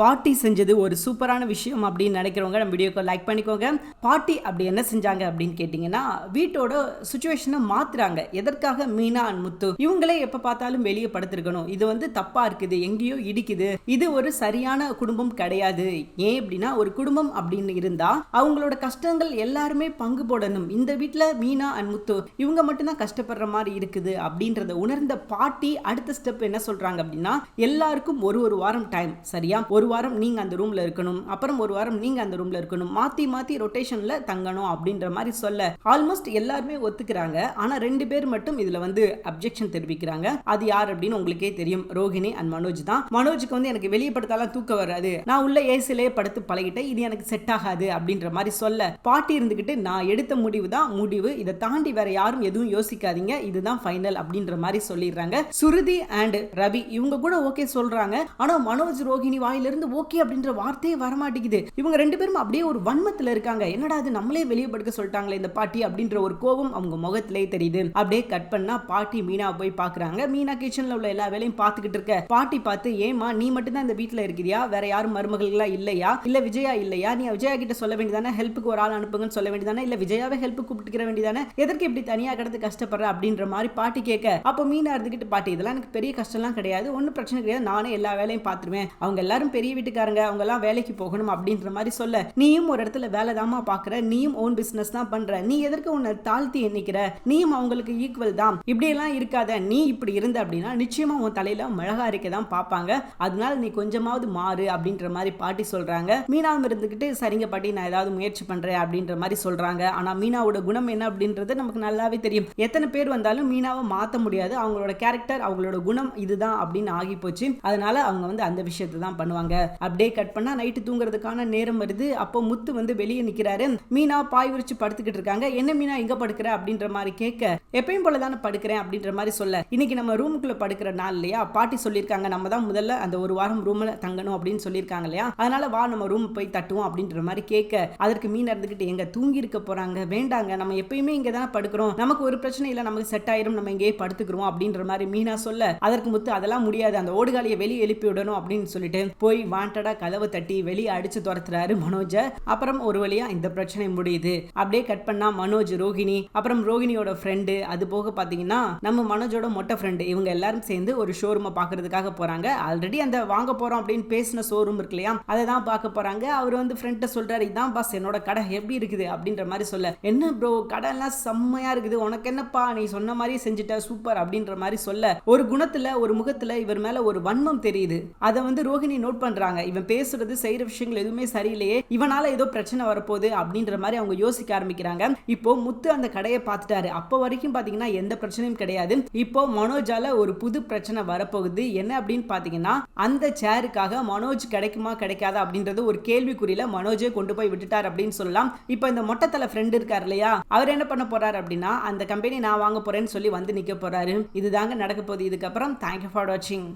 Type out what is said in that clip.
பாட்டி செஞ்சது ஒரு சூப்பரான விஷயம் அப்படின்னு நினைக்கிறவங்க நம்ம வீடியோக்கு லைக் பண்ணிக்கோங்க. பாட்டி அப்படி என்ன செஞ்சாங்க அப்படின்னு கேட்டிங்கன்னா வீட்டோட சுச்சுவேஷனை மாத்துறாங்க. எதற்காக? மீனா அண்ட் முத்து. இவங்களே எப்ப பார்த்தாலும் வெளியே படுத்திருக்கணும். இது வந்து தப்பா இருக்குது. எங்கேயோ இடிக்குது. இது ஒரு சரியான குடும்பம் கிடையாது. ஏன் அப்படின்னா ஒரு குடும்பம் அப்படின்னு இருந்தா அவங்களோட கஷ்டங்கள் எல்லாருமே பங்கு போடணும். இந்த வீட்டில் மீனா அண்ட் முத்து இவங்க மட்டும்தான் கஷ்டப்படுற மாதிரி இருக்குது அப்படின்றத உணர்ந்த பாட்டி அடுத்த ஸ்டெப் என்ன சொல்றாங்க அப்படின்னா எல்லாருக்கும் ஒரு ஒரு வாரம் டைம் சரியா? ஒரு வாரம் நீங்க அந்த ரூமில் இருக்கணும். அப்புறம் ஒரு வாரம் நீங்க அந்த ரூமில் இருக்கணும். மாத்தி மாத்தி ரொட்டேஷனில் தங்கணும் அப்படின்ற மாதிரி சொல்ல ஆல்மோஸ்ட் எல்லாருமே ஒத்துக்கிறாங்க. ஆனால் ரெண்டு பேர் மட்டும் இதுல வந்து அப்ஜெக்ஷன் தெரிவிக்கிறாங்க. அது யார் அப்படின்னு உங்களுக்கே தெரியும். ரோஹிணி அண்ட் மனோஜ் தான். மனோஜுக்கு வந்து எனக்கு வெளியே படுத்தாலாம் தூக்கம் வராது. நான் உள்ள ஏசிலே படுத்து பழகிட்டேன். இது எனக்கு செட் ஆகாது அப்படின்ற மாதிரி சொல்ல பாட்டி இருந்துகிட்டு நான் எடுத்த முடிவு தான் முடிவு. இதை தாண்டி வேற யாரும் எதுவும் யோசிக்காதீங்க. இதுதான் ஃபைனல் அப்படின்ற மாதிரி சொல்லிடுறாங்க. சுருதி அண்ட் ரவி இவங்க கூட ஓகே சொல்றாங்க. ஆனா மனோஜ் ரோஹிணி வாயிலிருந்து ஓகே அப்படின்ற வார்த்தையே வரமாட்டேங்குது. இவங்க ரெண்டு பேரும் அப்படியே ஒரு வன்மத்துல இருக்காங்க. என்னடா அது நம்மளே வெளியே படுக்க சொல்லிட்டாங்களே இந்த பாட்டி அப்படின்ற ஒரு கோபம் அவங்க முகத்திலே தெரியுது. அப்படியே கட் பண்ணா பாட்டி மீனா போய் பாக்குறாங்க மீனா கிச்சன்ல உள்ள எல்லா வேலையும் பார்த்துக்கிட்டு இருக்க. பாட்டி பார்த்து ஏமா நீ மட்டும் தான் இந்த வீட்டுல இருக்கிறியா? வேற யாரும் மருமகள்லாம் இல்லையா? இல்ல விஜயா இல்லையா? நீ விஜயா கிட்ட சொல்ல வேண்டியதானே? ஹெல்ப்புக்கு ஒரு ஆள் அனுப்புங்கன்னு சொல்ல வேண்டியதானே? இல்ல விஜயாவே ஹெல்ப் கூப்பிட்டுக்கிற வேண்டியதானே? எதற்கு இப்படி தனியா கிடந்து கஷ்டப்படுற? அப்படின்ற மாதிரி பாட்டி கேட்க. அப்போ மீனா இருந்துகிட்டு பாட்டி இதெல்லாம் எனக்கு பெரிய கஷ்டம்லாம் கிடையாது. ஒன்றும் பிரச்சனை கிடையாது. நானே எல்லா வேலையும் பார்த்துருவேன். அவங்க எல்லாரும் பெரிய வீட்டுக்காரங்க அவங்க எல்லாம் வேலைக்கு போகணும் அப்படின்ற மாதிரி சொல்ல நீயும் ஒரு இடத்துல வேலை தாமா பாக்குற நீயும் ஓன் பிசினஸ் தான் பண்ற. நீ எதற்கு உன்னை தாழ்த்தி எண்ணிக்கிற? நீயும் அவங்களுக்கு ஈக்குவல் தான் இப்படி எல்லாம் இருக்காத. நீ இப்படி இருந்த அப்படின்னா நிச்சயமா உன் தலையில மிளகா அரைக்க தான் பார்ப்பாங்க அதனால நீ கொஞ்சமாவது மாறு அப்படின்ற மாதிரி பாட்டி சொல்றாங்க. மீனாவும் இருந்துகிட்டு சரிங்க பாட்டி நான் ஏதாவது முயற்சி பண்றேன் அப்படின்ற மாதிரி சொல்றாங்க. ஆனா மீனாவோட குணம் என்ன அப்படின்றது நமக்கு நல்லாவே தெரியும். எத்தனை பேர் வந்தாலும் மீனாவை மாத்த முடியாது. அவங்களோட கேரக்டர் அவங்களோட குணம் இதுதான் அப்படின்னு ஆகி போச்சு அதனால அவங்க வந்து அந்த விஷயத்தை தான் பண்ணுவாங்க. அப்படியே கட் பண்ணா நைட்டு தூங்குறதுக்கான நேரம் வருது. அப்போ முத்து வந்து வெளியே நிக்கிறாரு. மீனா பாய் விரிச்சு படுத்துக்கிட்டு இருக்காங்க. என்ன மீனா எங்க படுக்கிற? அப்படின்ற மாதிரி கேட்க எப்பயும் போல தானே படுக்கிறேன். அப்படின்ற மாதிரி சொல்ல இன்னைக்கு நம்ம ரூமுக்குள்ள படுக்கிற நாள் இல்லையா? பாட்டி சொல்லியிருக்காங்க. நம்ம தான் முதல்ல அந்த ஒரு வாரம் ரூம்ல தங்கணும். அப்படின்னு சொல்லியிருக்காங்க இல்லையா? அதனால வா நம்ம ரூம் போய் தட்டுவோம் அப்படின்ற மாதிரி கேட்க அதற்கு மீன் இருந்துகிட்டு எங்க தூங்கி இருக்க போறாங்க? வேண்டாங்க. நம்ம எப்பயுமே இங்க தானே படுக்கிறோம். நமக்கு ஒரு பிரச்சனை இல்லை. நமக்கு செட் ஆயிரும். நம்ம இங்கேயே படுத்துக்கிறோம். அப்படின்ற மாதிரி மீனா சொல்ல அதற்கு முத்து அதெல்லாம் முடியாது. அந்த ஓடுகாலியை வெளியே எழுப்பி விடணும். அப்படின்னு சொல்லிட்டு போய் வாண்டடா கதவை தட்டி வெளியே அடிச்சு துரத்துறாரு மனோஜ. அப்புறம் ஒரு வழியா இந்த பிரச்சனை முடியுது. அப்படியே கட் பண்ணா மனோஜ் ரோஹிணி அப்புறம் ரோஹிணியோட ஃப்ரெண்டு அது போக பாத்தீங்கன்னா நம்ம மனோஜோட மொட்டை ஃப்ரெண்டு இவங்க எல்லாரும் சேர்ந்து ஒரு ஷோரூமை பாக்குறதுக்காக போறாங்க. ஆல்ரெடி அந்த வாங்க போறோம் அப்படின்னு பேசின ஷோரூம் இருக்கு இல்லையா அதை தான் பார்க்க போறாங்க. அவர் வந்து ஃப்ரெண்ட்டை சொல்றாரு இதான் பாஸ் என்னோட கடை எப்படி இருக்குது? அப்படின்ற மாதிரி சொல்ல. என்ன ப்ரோ கடை எல்லாம் செம்மையா இருக்குது. உனக்கு என்னப்பா நீ சொன்ன மாதிரி செஞ்சுட்ட சூப்பர் அப்படின்ற மாதிரி சொல்ல. ஒரு குணத்துல ஒரு முகத்துல இவர் மேல ஒரு வன்மம் தெரியுது. அதை வந்து ரோஹிணி நோட் பண்ணுறாங்க இவன் பேசுறது செய்யற விஷயங்கள் எதுவுமே சரியில்லையே இவனால ஏதோ பிரச்சனை வரப்போகுது அப்படின்ற மாதிரி அவங்க யோசிக்க ஆரம்பிக்கிறாங்க. இப்போ முத்து அந்த கடையை பார்த்துட்டாரு. அப்போ வரைக்கும் பாத்தீங்கன்னா எந்த பிரச்சனையும் கிடையாது. இப்போ மனோஜால ஒரு புது பிரச்சனை வரப்போகுது. என்ன அப்படின்னு பாத்தீங்கன்னா அந்த சேருக்காக மனோஜ் கிடைக்குமா கிடைக்காதா அப்படின்றது ஒரு கேள்விக்குறியில மனோஜே கொண்டு போய் விட்டுட்டார் அப்படின்னு சொல்லலாம். இப்போ இந்த மொட்டத்தலை ஃப்ரெண்ட் இருக்கார் இல்லையா அவர் என்ன பண்ண போறாரு அப்படின்னா அந்த கம்பெனி நான் வாங்க போறேன்னு சொல்லி வந்து நிக்க போறாரு. இதுதாங்க நடக்க போகுது. இதுக்கப்புறம் தேங்க்யூ ஃபார் வாட்சிங்